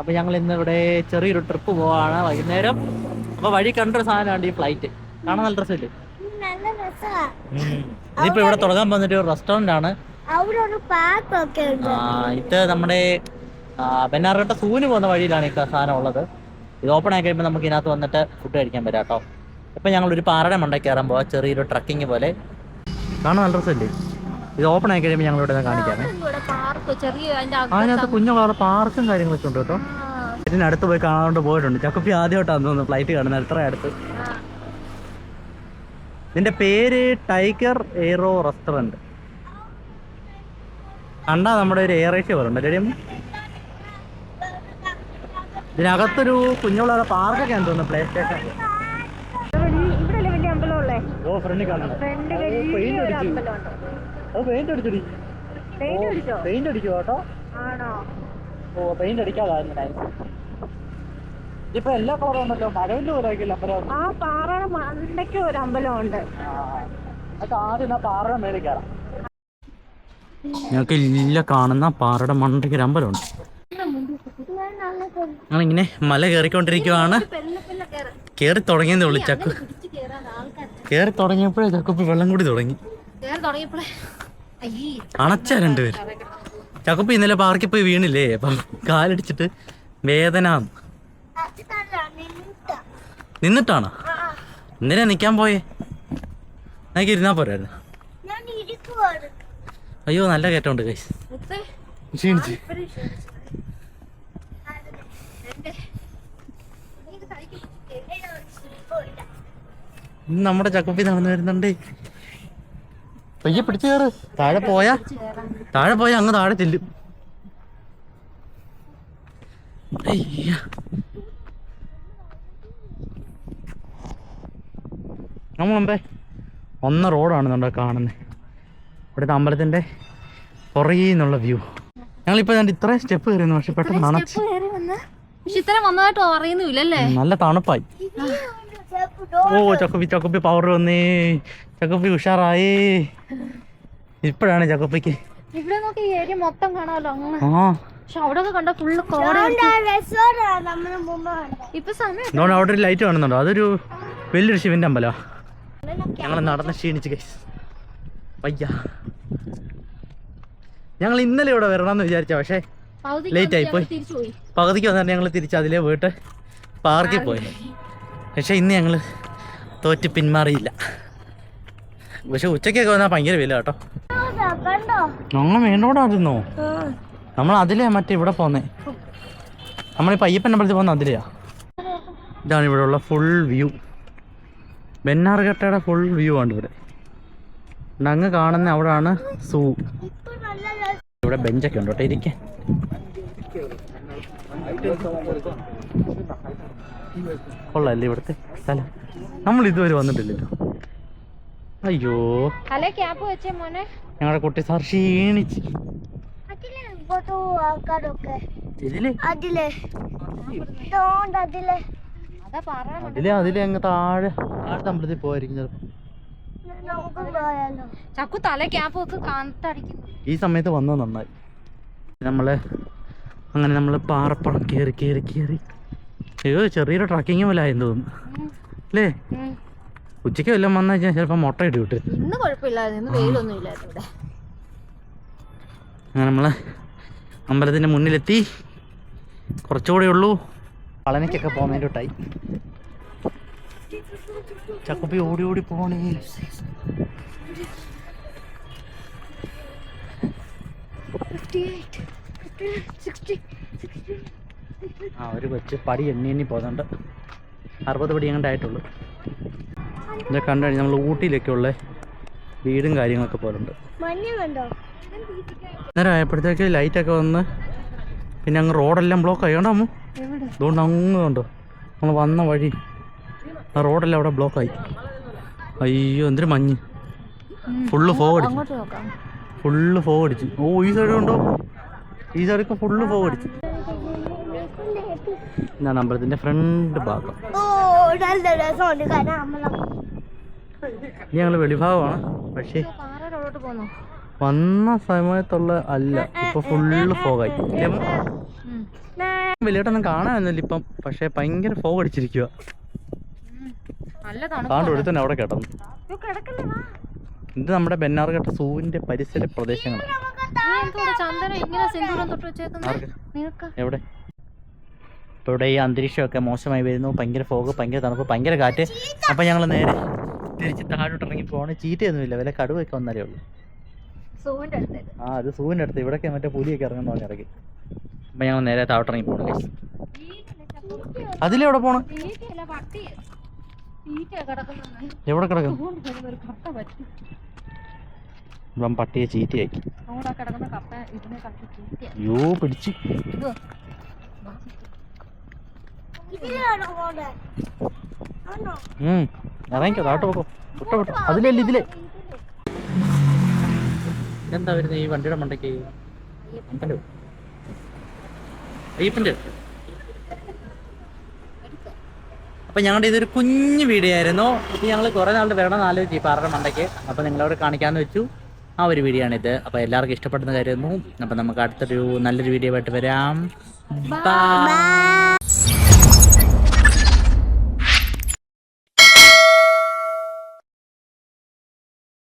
അപ്പൊ ഞങ്ങൾ ഇന്ന് ഇവിടെ ചെറിയൊരു ട്രിപ്പ് പോവാണ് വൈകുന്നേരം. അപ്പൊ വഴി കണ്ടൊരു സാധനമാണ് ഈ ഫ്ലൈറ്റ് കാണാൻ നല്ല രസമില്ലേ? ഇതിപ്പോ ഇവിടെ തുടങ്ങാൻ വന്നിട്ട് ഒരു റെസ്റ്റോറന്റ് ആണ് ഇത് നമ്മുടെ ബെന്നാറട്ട ബെന്നാർഘട്ട സൂന് പോകുന്ന വഴിയിലാണ് ഈ സാധനം ഉള്ളത്. ഇത് ഓപ്പൺ ആയി കഴിയുമ്പോൾ നമുക്ക് ഇതിനകത്ത് വന്നിട്ട് ഫുഡ് കഴിക്കാൻ പറ്റാം കേട്ടോ. ഇപ്പൊ ഞങ്ങൾ ഒരു പാറയുടെ മണ്ടയ്ക്ക് കയറാൻ പോവാ ചെറിയൊരു ട്രക്കിംഗ് പോലെ. കാണാൻ നല്ല രസമില്ലേ? ഇത് ഓപ്പൺ ആയി കഴിയുമ്പോൾ ഞങ്ങൾ ഇവിടെ കാണിക്കാമേ. അതിന്റെ അതിനകത്ത് കുഞ്ഞു കളർ പാർക്കും കാര്യങ്ങളൊക്കെ ഉണ്ട് കേട്ടോ. ഇതിനടുത്ത് പോയി കാണാണ്ട് പോയിട്ടുണ്ട്. ചക്കപ്പി ആദ്യമായിട്ടാണ് തോന്നുന്നു ഫ്ലൈറ്റ് കാണുന്നത്. എത്ര അടുത്ത്. ഇതിന്റെ പേര് ടൈഗർ എയ്റോ റെസ്റ്റോറന്റ്. കണ്ടാ നമ്മുടെ ഒരു എയർ ഏഷ്യ പോലെ ഉണ്ട്. ഇതിനകത്തൊരു കുഞ്ഞുള്ള പാർക്കൊക്കെ ആണ് തോന്നുന്നു പ്ലേ സ്റ്റേഷൻ ഇവിടെ വലിയ അമ്പലമുള്ളേ ഓ ഫ്രണ്ട് കാണുന്നു. അത് പെയിന്റ് അടിച്ചടി. പെയിന്റ് അടിക്കോ കേട്ടോ. ഓ പെയിന്റ് അടിക്കാതായിരുന്നു ഇപ്പൊ എല്ലാ കളറും ഉണ്ടല്ലോ. മഴവിന്റെ പോലെ ആക്കില്ല അമ്പലം? ആ പാറയുടെ മണ്ടയ്ക്ക് ഒരു അമ്പലമുണ്ട് അതൊക്കെ ആദ്യം ആ പാറയുടെ മേളിൽ കയറാം. ഞങ്ങൾക്ക് ഇല്ല കാണുന്ന പാറയുടെ മണ്ടയ്ക്ക് ഒരു അമ്പലമുണ്ട് ഞങ്ങളിങ്ങനെ മല കയറിക്കൊണ്ടിരിക്കുവാണ്. കേറി തുടങ്ങിയെന്നേ ഉള്ളു ചക്കു. കയറി തുടങ്ങിയപ്പോഴേ ചക്കുപ്പി വെള്ളം കൂടി തുടങ്ങി. തുടങ്ങിയപ്പോഴേ അയ്യേ അണച്ച രണ്ടുപേര്. ചക്കപ്പ ഇന്നലെ പാർക്കിൽ പോയി വീണില്ലേ? അപ്പം കാലടിച്ചിട്ട് വേദന. നിന്നിട്ടാണോ? ഇന്നലെ നിക്കാൻ പോയേ. എനിക്ക് ഇരുന്നാ പോരായിരുന്നു. അയ്യോ നല്ല കയറ്റമുണ്ട് കൈസ് ക്ഷീണിച്ച്. നമ്മുടെ ചക്കപ്പി നടന്നു വരുന്നുണ്ട്. പയ്യെ പിടിച്ചു കയറ് താഴെ പോയാ? താഴെ പോയാ അങ്ങ് താഴെ ചെല്ലും. നമ്മൾ മുമ്പേ ഒന്ന റോഡാണ് നമ്മുടെ കാണുന്നത് ഇവിടുത്തെ അമ്പലത്തിന്റെ പുറകെ നിന്നുള്ള വ്യൂ. ഞങ്ങളിപ്പോ ഞാൻ ഇത്രയും സ്റ്റെപ്പ് കയറിയിരുന്നു പക്ഷെ പെട്ടെന്ന് നനച്ച്. നല്ല തണുപ്പായി. ഓ ചക്കുപ്പി ചക്കുപ്പി പവർ വന്നേ. ചക്കുപ്പി ഉഷാറായി. ഇപ്പോഴാണ് ചക്കുപ്പിക്ക്. ഇവിടെ നോക്കി ഏരിയ മൊത്തം കാണാമല്ലോ ആ. പക്ഷെ അവിടെ കണ്ട ഫുള്ള് ഇപ്പൊ സമയം അവിടെ ഒരു ലൈറ്റ് കാണുന്നുണ്ടോ? അതൊരു വലിയൊരു ശിവന്റെ അമ്പലോ? ഞങ്ങൾ നടന്ന് ക്ഷീണിച്ച് കൈസ് വയ്യ. ഞങ്ങൾ ഇന്നലെ ഇവിടെ വരണമെന്ന് വിചാരിച്ച പക്ഷേ ലേറ്റ് ആയി പോയി. പകുതിക്ക് വന്നിട്ട് ഞങ്ങൾ തിരിച്ച് അതിലേ പോയിട്ട് പാർക്കിൽ പോയി. പക്ഷെ ഇന്ന് ഞങ്ങൾ തോറ്റ് പിന്മാറിയില്ല. പക്ഷെ ഉച്ചക്കൊക്കെ വന്നാൽ ഭയങ്കര വില കേട്ടോ. ഞങ്ങൾ മേലോടായിരുന്നോ നമ്മൾ അതിലേ മറ്റേ ഇവിടെ പോന്നേ. നമ്മളിപ്പോൾ അയ്യപ്പന്റെ അമ്പലത്തിൽ പോകുന്ന അതിലെയാ. ഇതാണ് ഇവിടെ ഉള്ള ഫുൾ വ്യൂ ബെന്നാർഘട്ടയുടെ ഫുൾ വ്യൂ ആണ് ഇവിടെ. അങ്ങ് കാണുന്ന അവിടാണ് സൂ ഇവിടെ ബെഞ്ചൊക്കെ ഉണ്ട് കേട്ടോ ഇരിക്കാൻ കൊള്ളാല്ലേ ഇവിടുത്തെ? സ്ഥലം. നമ്മൾ ഇതുവരെ വന്നിട്ടില്ലല്ലോ അയ്യോ. ഹലോ ക്യാപ്പ് വെച്ചേ മോനെ? ഞങ്ങളുടെ കുട്ടി സാർ ക്ഷീണിച്ച്. അതിലെ അതിലെ. അങ്ങ് താഴെ താഴത്തെ അമ്പലത്തിൽ പോയിരിക്കും ചക്കു തല ക്യാപ്പ് ഒക്കെ കാന്തടിക്കുന്നു ഈ സമയത്ത് വന്നത് നന്നായി. നമ്മളെ അങ്ങനെ നമ്മൾ പാറപ്പുറം കേറി കേറി കയറി അയ്യോ ചെറിയൊരു ട്രക്കിങ് പോലെ ആയെന്ന് തോന്നുന്നു അല്ലേ? ഉച്ചയ്ക്ക് വല്ലതും വന്നു കഴിഞ്ഞാൽ ചിലപ്പോൾ മുട്ട ഇട്ട് വിട്ട്. ഇന്ന് കുഴപ്പമില്ലായിരുന്നു. ഇന്ന് വെയിലൊന്നും ഇല്ലായിരുന്നു ഇവിടെ. അങ്ങനെ നമ്മൾ അമ്പലത്തിന്റെ മുന്നിലെത്തി. കുറച്ചുകൂടെ ഉള്ളൂ. പളനിക്കൊക്കെ പോകുന്നതിന്റെ ടൈം ചക്കുപ്പി ഓടി ഓടി പോണേ ആ ഒരു വെച്ച് പടി എണ്ണി എണ്ണി പോകുന്നുണ്ട്. അറുപത് പടി എങ്ങണ്ടായിട്ടുള്ളൂ ഇതൊക്കെ കണ്ടു കഴിഞ്ഞാൽ നമ്മൾ ഊട്ടിയിലൊക്കെ ഉള്ള വീടും കാര്യങ്ങളൊക്കെ പോലുണ്ട്. മഞ്ഞ കണ്ടോ നേരം ആയപ്പോഴത്തേക്ക് ലൈറ്റൊക്കെ വന്ന് പിന്നെ അങ്ങ് റോഡെല്ലാം ബ്ലോക്ക് ആയി. കണ്ടോ അതുകൊണ്ട് അങ്ങ് കണ്ടോ? നമ്മൾ വന്ന വഴി ആ റോഡെല്ലാം അവിടെ ബ്ലോക്കായി അയ്യോ എന്തൊരു മഞ്ഞ്. ഫുള്ള് ഫോഗ് അടിച്ചു. ഫുള്ള് ഫോഗ് അടിച്ചു. ഓ ഈ സൈഡ് കണ്ടോ ഈ സൈഡൊക്കെ ഫുള്ള് ഫോഗ് അടിച്ചു. ഇതാണ് അമ്പലത്തിന്റെ ഫ്രണ്ട് ഭാഗം. ഞങ്ങൾ വെളിഭാഗമാണ്. പക്ഷേ വന്ന സമയത്തുള്ള അല്ല ഇപ്പൊ ഫുള്ള് ഫോഗായി വലിയോട്ടൊന്നും കാണാനൊന്നുമില്ല ഇപ്പം. പക്ഷെ ഭയങ്കര ഫോഗ് അടിച്ചിരിക്കുക ഒരുത്തന്നെ അവിടെ കിടന്നു. ഇത് നമ്മുടെ ബെന്നാർഘട്ട സൂവിന്റെ പരിസര പ്രദേശങ്ങളാണ്. നീ ചന്ദനം ഇങ്ങനെ സിന്ദൂരം തൊട്ട് വെച്ചേക്കുന്നത് ആർക്ക്? നിനക്ക്? എവിടെ? ഇപ്പോൾ ഇവിടെ ഈ അന്തരീക്ഷമൊക്കെ മോശമായി വരുന്നു. ഭയങ്കര ഫോഗ് ഭയങ്കര തണുപ്പ് ഭയങ്കര കാറ്റ്. അപ്പം ഞങ്ങൾ നേരെ തിരിച്ച് താഴോട്ട് ഇറങ്ങി പോകണം ചീറ്റയൊന്നുമില്ല വില കടുവൊക്കെ വന്നാലേ ഉള്ളൂ. ആ അത് സൂവിന്റെ അടുത്ത്. ഇവിടെയൊക്കെ മറ്റേ പുലിയൊക്കെ ഇറങ്ങുന്ന പറഞ്ഞ ഇറങ്ങി അപ്പം ഞങ്ങൾ നേരെ താഴോട്ട് ഇറങ്ങി പോകണം. അതിലെവിടെ പോണം? എവിടെ കിടക്കും ഇപ്പം പട്ടിയെ ചീറ്റയാക്കി യോ പിടിച്ച്. ഇറങ്ങിക്കോ താഴോട്ട് പോക്കോ. വിട്ടോ വിട്ടോ അതിലല്ല ഇതിലെ. എന്താ വരുന്നത് ഈ വണ്ടിയുടെ മണ്ടയ്ക്ക്? അമ്പലോ അയ്യപ്പന്റെ. അപ്പൊ ഞങ്ങളുടെ ഇതൊരു കുഞ്ഞു വീഡിയോ ആയിരുന്നു. ഇത് ഞങ്ങൾ കുറെ നാളുടെ വരണം ആലോചിച്ചു ഈ പാറയുടെ മണ്ടയ്ക്ക്. അപ്പൊ നിങ്ങളോട് കാണിക്കാന്ന് വെച്ചു. ആ ഒരു വീഡിയോ ആണിത്. അപ്പൊ എല്ലാവർക്കും ഇഷ്ടപ്പെടുന്ന കാര്യമായിരുന്നു. അപ്പൊ നമുക്ക് അടുത്തൊരു നല്ലൊരു വീഡിയോ ആയിട്ട് വരാം.